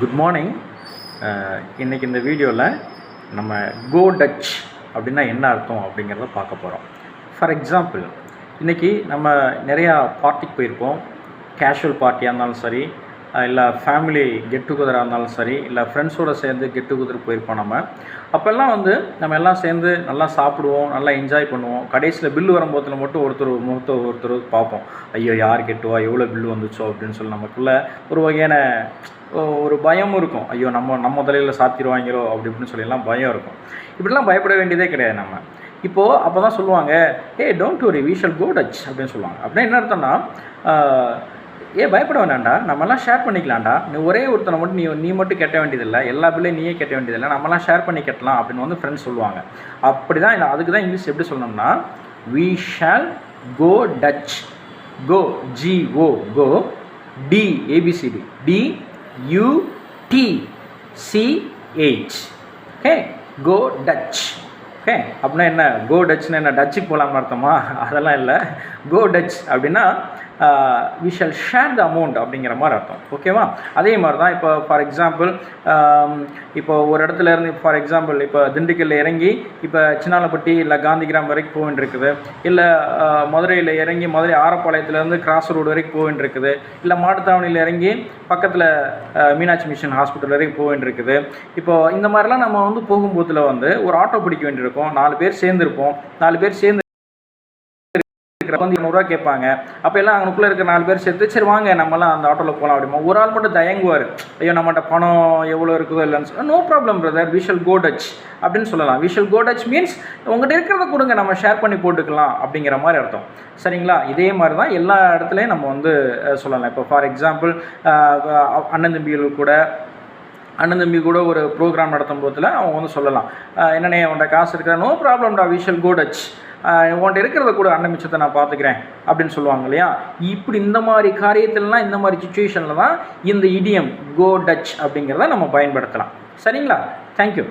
Good morning இன்றைக்கி இந்த வீடியோவில் நம்ம கோ டச் அப்படின்னா என்ன அர்த்தம் அப்படிங்கிறத பார்க்க போகிறோம் ஃபார் எக்ஸாம்பிள் இன்றைக்கி நம்ம நிறையா பார்ட்டிக்கு போயிருப்போம். கேஷுவல் பார்ட்டியாக இருந்தாலும் சரி இல்லை ஃபேமிலி கெட் டுகெதராக இருந்தாலும் சரி இல்லை ஃப்ரெண்ட்ஸோடு சேர்ந்து கெட் டுகெதர் போயிருப்போம் நம்ம. அப்போல்லாம் வந்து நம்ம எல்லாம் சேர்ந்து நல்லா சாப்பிடுவோம் நல்லா என்ஜாய் பண்ணுவோம். கடைசியில் பில்லு வரும்போதில் மட்டும் ஒருத்தர் முகத்த ஒருத்தர் பார்ப்போம். ஐயோ யார் கெட்டுவா எவ்வளோ பில்லு வந்துச்சோ அப்படின்னு சொல்லி நமக்குள்ளே ஒரு வகையான ஒரு பயமும் இருக்கும். ஐயோ நம்ம நம்ம தலையில் சாத்திடுவாங்களோ அப்படி இப்படின்னு சொல்லிலாம் பயம் இருக்கும். இப்படிலாம் பயப்பட வேண்டியதே கிடையாது நம்ம. இப்போது அப்போ தான் சொல்லுவாங்க a don't worry we shall go Dutch அப்படின்னு சொல்லுவாங்க. அப்படின்னா என்ன அர்த்தம்னா ஏ பயப்பட வேண்டாம்டா நம்மலாம் ஷேர் பண்ணிக்கலாம்டா. நீ ஒரே ஒருத்தனை மட்டும் நீ நீ மட்டும் கெட்ட வேண்டியதில்லை. எல்லா பிள்ளையும் நீயே கெட்ட வேண்டியதில்லை. நம்மலாம் ஷேர் பண்ணி கட்டலாம் அப்படின்னு வந்து ஃப்ரெண்ட்ஸ் சொல்லுவாங்க. அப்படி தான் அதுக்கு தான் இங்கிலீஷ் எப்படி சொல்லணும்னா we shall go Dutch go G O go D A B C D D U C H okay go Dutch okay அப்படின்னா என்ன? கோ டச்னு என்ன? டச்சுக்கு போகலாம்னு அர்த்தமா? அதெல்லாம் இல்லை. கோ டச் அப்படின்னா we shall share the amount அப்படிங்கிற மாதிரி அர்த்தம். ஓகேவா அதே மாதிரி தான் இப்போ ஃபார் எக்ஸாம்பிள் um, இப்போ ஒரு இடத்துல இருந்து ஃபார் எக்ஸாம்பிள் இப்போ திண்டுக்கல்ல இறங்கி இப்போ சின்னாலப்பட்டி இல்லை காந்தி கிராம் வரைக்கும் போயின்னு இருக்குது இல்லை uh, மதுரையில் இறங்கி மதுரை ஆரப்பாளையத்துலேருந்து கிராஸ் ரோடு வரைக்கும் போயின்னு இருக்குது இல்லை மாட்டுத்தாவணியில் இறங்கி பக்கத்தில் uh, மீனாட்சி மிஷன் ஹாஸ்பிட்டல் வரைக்கும் போக இருக்குது இப்போ இந்த மாதிரிலாம் நம்ம வந்து போகும்போதில் வந்து ஒரு ஆட்டோ பிடிக்க வேண்டியிருக்கும். நாலு பேர் சேர்ந்துருப்போம். நாலு பேர் சேர்ந்து வந்து நூறுரூவா கேட்பாங்க. அப்போ எல்லாம் அவனுக்குள்ளே இருக்கிற நாலு பேர் சேர்த்து சரி வாங்க நம்மலாம் அந்த ஆட்டோவில் போகலாம் அப்படிமா. ஒரு ஆள் மட்டும் தயங்குவார். ஐயோ நம்மகிட்ட பணம் எவ்வளோ இருக்குதோ இல்லைன்னு no problem brother we shall go Dutch அப்படின்னு சொல்லலாம். விஷல் கோ டச் மீன்ஸ் உங்கள்கிட்ட இருக்கிறத கொடுங்க. நம்ம ஷேர் பண்ணி போட்டுக்கலாம். அப்படிங்கிற மாதிரி அர்த்தம். சரிங்களா? இதே மாதிரி தான் எல்லா இடத்துலையும் நம்ம வந்து சொல்லலாம். இப்போ ஃபார் எக்ஸாம்பிள் அண்ணன் தம்பிகள் கூட அண்ணன் தம்பி கூட ஒரு ப்ரோக்ராம் நடத்தும் போதில் அவங்க வந்து சொல்லலாம். அஹ் என்னண்ணே உன்ட்ட காசு இருக்கா நோ ப்ராப்ளம்டா விஷல் கோ டச் உன்ட்ட இருக்கிறத கூட அண்ணன் மிச்சத்தை நான் பார்த்துக்கிறேன் அப்படின்னு சொல்லுவாங்க இல்லையா? இப்படி இந்த மாதிரி காரியத்திலலாம் இந்த மாதிரி சுச்சுவேஷனில் தான் இந்த இடியம் கோ டச் அப்படிங்கிறத நம்ம பயன்படுத்தலாம். சரிங்களா? தேங்க்யூ